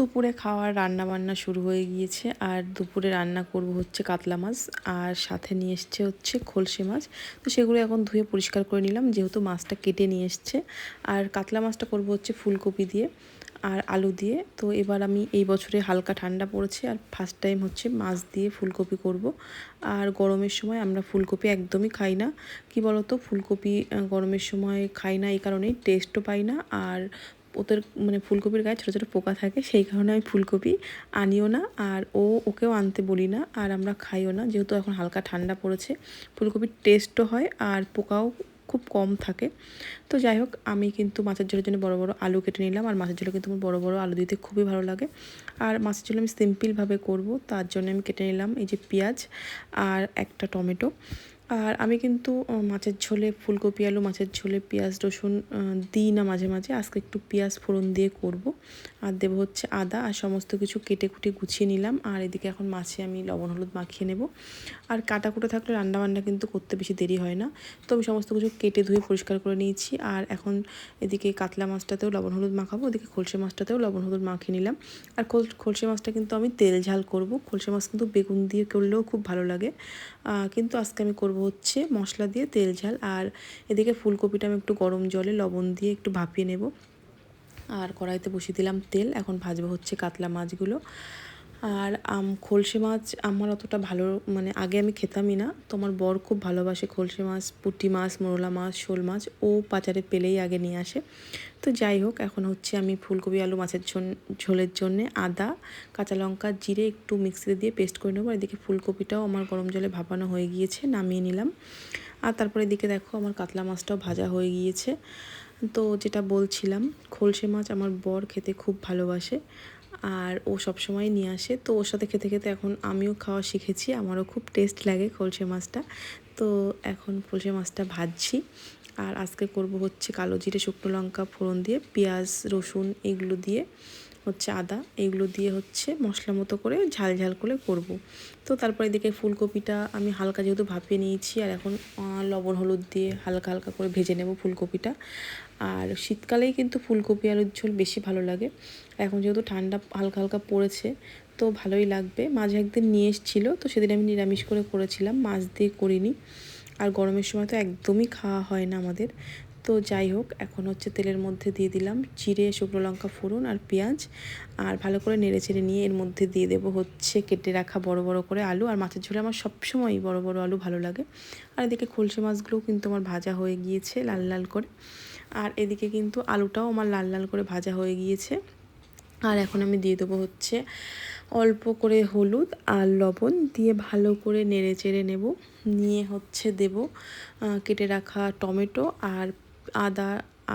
দুপুরে খাওয়ার রান্না বান্না শুরু হয়ে গিয়েছে। আর দুপুরে রান্না করব হচ্ছে কাতলা মাছ, আর সাথে নিয়ে এসছে হচ্ছে খলসে মাছ। তো সেগুলো এখন ধুয়ে পরিষ্কার করে নিলাম, যেহেতু মাছটা কেটে নিয়ে এসছে। আর কাতলা মাছটা করব হচ্ছে ফুলকপি দিয়ে আর আলু দিয়ে। তো এবার আমি এই বছরে হালকা ঠান্ডা পড়েছে, আর ফার্স্ট টাইম হচ্ছে মাছ দিয়ে ফুলকপি করব। আর গরমের সময় আমরা ফুলকপি একদমই খাই না। কি বলতো? ফুলকপি গরমের সময় খাই না, এই কারণেই টেস্টও পাই না। আর ওদের মানে ফুলকপির গায়ে ছোটো ছোটো পোকা থাকে, সেই কারণে আমি ফুলকপি আনিও না আর ও, ওকেও আনতে বলি না আর আমরা খাইও না। যেহেতু এখন হালকা ঠান্ডা পড়েছে, ফুলকপির টেস্টও হয় আর পোকাও খুব কম থাকে। তো যাই হোক, আমি কিন্তু মাছের ঝোলের জন্য বড় বড় আলু কেটে নিলাম আর মাছের ঝোলে কিন্তু আমার বড় বড় আলু দিতে খুবই ভালো লাগে। আর মাছের ঝোল আমি সিম্পলভাবে করব, তার জন্য আমি কেটে নিলাম এই যে পেঁয়াজ আর একটা টমেটো। আর আমি কিন্তু মাছের ঝোলে ফুলকপি, আলু, মাছের ঝোলে পেঁয়াজ, রসুন দিই না মাঝে মাঝে। আজকে একটু পেঁয়াজ ফোড়ন দিয়ে করব। আর দেবো হচ্ছে আদা আর সমস্ত কিছু কেটে কুটে গুছিয়ে নিলাম। আর এদিকে এখন মাছে আমি লবণ, হলুদ মাখিয়ে নেব। আর কাটা কুটে থাকলে রান্না বান্না কিন্তু করতে বেশি দেরি হয় না। তো আমি সমস্ত কিছু কেটে ধুয়ে পরিষ্কার করে নিয়েছি। আর এখন এদিকে কাতলা মাছটাতেও লবণ, হলুদ মাখাবো। ওদিকে খলসে মাছটাতেও লবণ, হলুদ মাখিয়ে নিলাম। আর খোল- খলসে মাছটা কিন্তু আমি তেল ঝাল করব। খলসে মাছ কিন্তু বেগুন দিয়ে করলেও খুব ভালো লাগে। কিন্তু আজকে আমি করব হচ্ছে মশলা দিয়ে তেল ঝাল। আর এদিকে ফুলকপিটা আমি একটু গরম জলে লবণ দিয়ে একটু ভাপিয়ে নেব। আর কড়াইতে বসিয়ে দিলাম তেল। এখন ভাজবো হচ্ছে কাতলা মাছগুলো। আর আম, খলসে মাছ আমার অতটা ভালো মানে আগে আমি খেতামই না। তো আমার বর খুব ভালোবাসে খলসে মাছ, পুঁটি মাছ, মোরলা মাছ, শোল মাছ। ও বাজারে পেলেই আগে নিয়ে আসে। তো যাই হোক, এখন হচ্ছে আমি ফুলকপি, আলু মাছের ঝোল- ঝোলের জন্যে আদা, কাঁচা লঙ্কা, জিরে একটু মিক্সিতে দিয়ে পেস্ট করে নেব। এদিকে ফুলকপিটাও আমার গরম জলে ভাপানো হয়ে গিয়েছে, নামিয়ে নিলাম। আর তারপরে এদিকে দেখো আমার কাতলা মাছটাও ভাজা হয়ে গিয়েছে। তো যেটা বলছিলাম, খলসে মাছ আমার বর খেতে খুব ভালোবাসে। আর ও সবসময় নিয়ে আসে। তো ওর সাথে খেতে খেতে এখন আমিও খাওয়া শিখেছি। আমারও খুব টেস্ট লাগে কলসে মাছটা। তো এখন খলসে মাছটা ভাজছি। আর আজকে করব হচ্ছে কালো জিরে, শুকনো লঙ্কা, ফোড়ন দিয়ে, পেঁয়াজ, রসুন এগুলো দিয়ে। হচ্ছে আদা, এগুলো দিয়ে হচ্ছে মশলা মতো করে ঝাল ঝাল করে করব। তো তারপরে এদিকে ফুলকপিটা আমি হালকা যেহেতু ভাপিয়ে নিয়েছি, আর এখন লবণ, হলুদ দিয়ে হালকা হালকা করে ভেজে নেব ফুলকপিটা। আর শীতকালেই কিন্তু ফুলকপি আলুর ঝোল বেশি ভালো লাগে। এখন যেহেতু ঠান্ডা হালকা হালকা পড়েছে, তো ভালোই লাগবে। মাঝে একদিন নিয়ে এসেছিল, তো সেদিন আমি নিরামিষ করে করেছিলাম, মাছ দিয়ে করিনি। আর গরমের সময় তো একদমই খাওয়া হয় না আমাদের। তো যাই হোক, এখন হচ্ছে তেলের মধ্যে দিয়ে দিলাম জিরে, শুকনো লঙ্কা, ফোড়ন আর পেঁয়াজ। আর ভালো করে নেড়ে চেড়ে নিয়ে এর মধ্যে দিয়ে দেবো হচ্ছে কেটে রাখা বড় বড় করে আলু। আর মাছের ঝোলে আমার সবসময়ই বড় বড় আলু ভালো লাগে। আর এদিকে খলসে মাছগুলোও কিন্তু আমার ভাজা হয়ে গিয়েছে লাল লাল করে। আর এদিকে কিন্তু আলুটাও আমার লাল লাল করে ভাজা হয়ে গিয়েছে। আর এখন আমি দিয়ে দেবো হচ্ছে অল্প করে হলুদ আর লবণ দিয়ে ভালো করে নেড়ে চেড়ে নেব। নিয়ে হচ্ছে দেব কেটে রাখা টমেটো আর আদা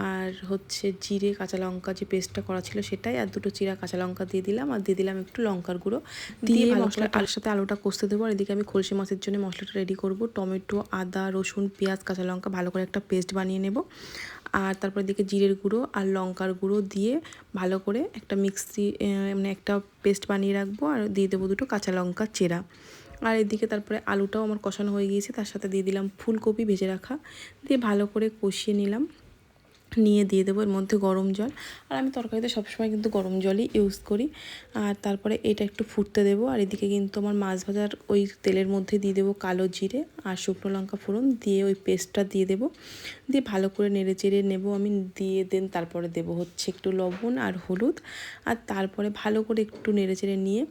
আর হচ্ছে জিরে কাঁচা লঙ্কা যে পেস্টটা করা ছিল সেটাই আর দুটো চিরা কাঁচা লঙ্কা দিয়ে দিলাম আর দিয়ে দিলাম একটু লঙ্কার গুঁড়ো। দিয়ে মশলা আলুর সাথে আলুটা কষতে দেবো আর এদিকে আমি খলসি মাছের জন্য মশলাটা রেডি করব। টমেটো আদা রসুন পেঁয়াজ কাঁচা লঙ্কা ভালো করে একটা পেস্ট বানিয়ে নেব। আর তারপর এদিকে জিরের গুঁড়ো আর লঙ্কার গুঁড়ো দিয়ে ভালো করে একটা মিক্সি মানে একটা পেস্ট বানিয়ে রাখব আর দিয়ে দেবো দুটো কাঁচা লঙ্কা চেরা। আর এদিকে তারপরে আলুটাও আমার কষানো হয়ে গিয়েছে, তার সাথে দিয়ে দিলাম ফুলকপি ভেজে রাখা, দিয়ে ভালো করে কষিয়ে নিলাম। নিয়ে দিয়ে দেবো এর মধ্যে গরম জল। আর আমি তরকারিতে সবসময় কিন্তু গরম জলই ইউজ করি। আর তারপরে এটা একটু ফুটতে দেবো। আর এদিকে কিন্তু আমার মাছ ভাজার ওই তেলের মধ্যে দিয়ে দেবো কালো জিরে আর শুকনো লঙ্কা ফোড়ন দিয়ে ওই পেস্টটা দিয়ে দেবো। দিয়ে ভালো করে নেড়ে চেড়ে নেব আমি। দিয়ে দেন তারপরে দেবো হচ্ছে একটু লবণ আর হলুদ। আর তারপরে ভালো করে একটু নেড়ে চেড়ে নিয়ে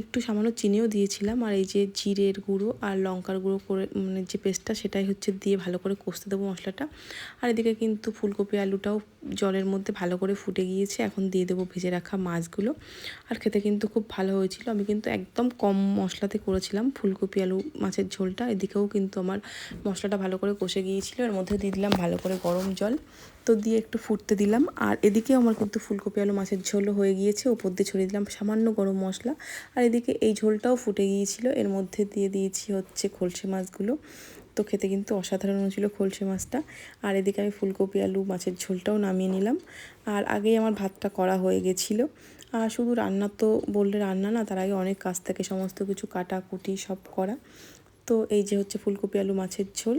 একটু সামান্য চিনিও দিয়েছিলাম। আর এই যে জিরের গুঁড়ো আর লঙ্কার গুঁড়ো করে মানে যে পেস্টটা সেটাই হচ্ছে দিয়ে ভালো করে কষতে দেবো মশলাটা। আর এদিকে কিন্তু ফুলকপি আলুটাও জলের মধ্যে ভালো করে ফুটে গিয়েছে। এখন দিয়ে দেবো ভেজে রাখা মাছগুলো। আর খেতে কিন্তু খুব ভালো হয়েছিল। আমি কিন্তু একদম কম মশলাতে করেছিলাম ফুলকপি আলু মাছের ঝোলটা। এদিকেও কিন্তু আমার মশলাটা ভালো করে কষে গিয়েছিল। এর মধ্যে দিয়ে দিলাম ভালো করে গরম জল। তো দিয়ে একটু ফুটতে দিলাম। আর এদিকে আমার কিন্তু ফুলকপি আলু মাছের ঝোলও হয়ে গিয়েছে। ওপর দিয়ে ছড়িয়ে দিলাম সামান্য গরম মশলা। আর এদিকে এই ঝোলটাও ফুটে গিয়েছিল। এর মধ্যে দিয়ে দিয়েছি হচ্ছে খলসে মাছগুলো। তো খেতে কিন্তু অসাধারণ হয়েছিল খলসে মাছটা। আর এদিকে আমি ফুলকপি, আলু, মাছের ঝোলটাও নামিয়ে নিলাম। আর আগেই আমার ভাতটা করা হয়ে গেছিল। আর শুধু রান্না তো বললে রান্না না, তার আগে অনেক কাজ থাকে, সমস্ত কিছু কাটা, কুটি সব করা। তো এই যে হচ্ছে ফুলকপি, আলু, মাছের ঝোল।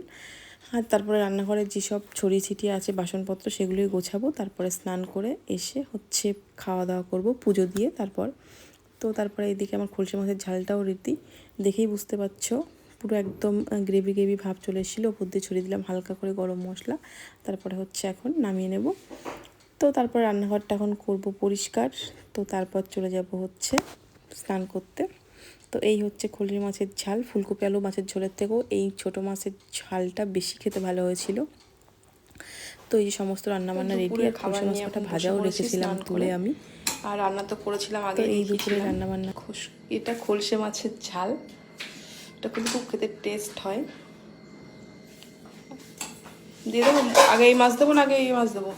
আর তারপরে রান্নাঘরে যেসব ছড়িয়ে ছিটিয়ে আছে বাসনপত্র, সেগুলোই গোছাবো। তারপরে স্নান করে এসে হচ্ছে খাওয়া দাওয়া করব, পুজো দিয়ে তারপর। তো তারপরে এদিকে আমার খলসে মাছের ঝালটাও রীতি দেখেই বুঝতে পারছ। পুরো একদম গ্রেভি গ্রেভি ভাব চলে এসেছিল। ওপর দিয়ে ছড়িয়ে দিলাম হালকা করে গরম মশলা। তারপরে হচ্ছে এখন নামিয়ে নেব। তো তারপর রান্নাঘরটা এখন করব পরিষ্কার। তো তারপর চলে যাব হচ্ছে স্নান করতে। তো এই হচ্ছে খলির মাছের ঝাল। ফুলকপি আলু মাছের ঝোলের থেকেও এই ছোট মাছের ঝালটা বেশি খেতে ভালো হয়েছিল। তো এই যে সমস্ত রান্নাবান্না রেডি আর খাবার নিয়ে মাছটা ভাজাও রেখেছিলাম তুলে করে। আমি। আর রান্না তো করেছিলাম আগে এই দুপুরে রান্নাবান্না। খুশ এটা খলসে মাছের ঝাল। এটা কিন্তু খুব খেতে টেস্ট হয়। দিয়ে দেবো আগে এই মাছ দেবো না আগে এই মাছ দেবো?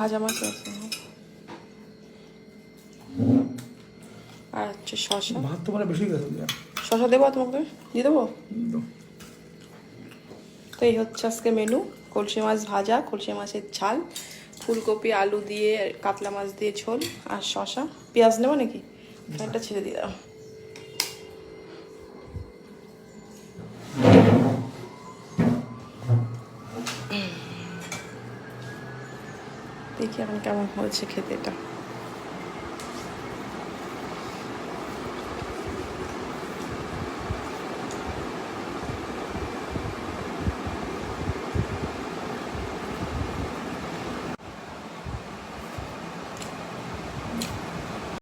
ভাজা মাছ আছে। আর হচ্ছে শশা ভাত তো মানে বেশি গেছে শশা দেবো তোমাকে? দিয়ে দেবো? তো এই হচ্ছে আজকে মেনু কলসে মাছ ভাজা কলসে মাছের ঝাল। ফুলকপি, আলু দিয়ে, কাতলা মাছ দিয়ে ঝোল আর শশা পেঁয়াজ নেব নাকি? ফ্যানটা ছেড়ে দিয়ে দাও। দেখি এখন কেমন হয়েছে খেতে এটা।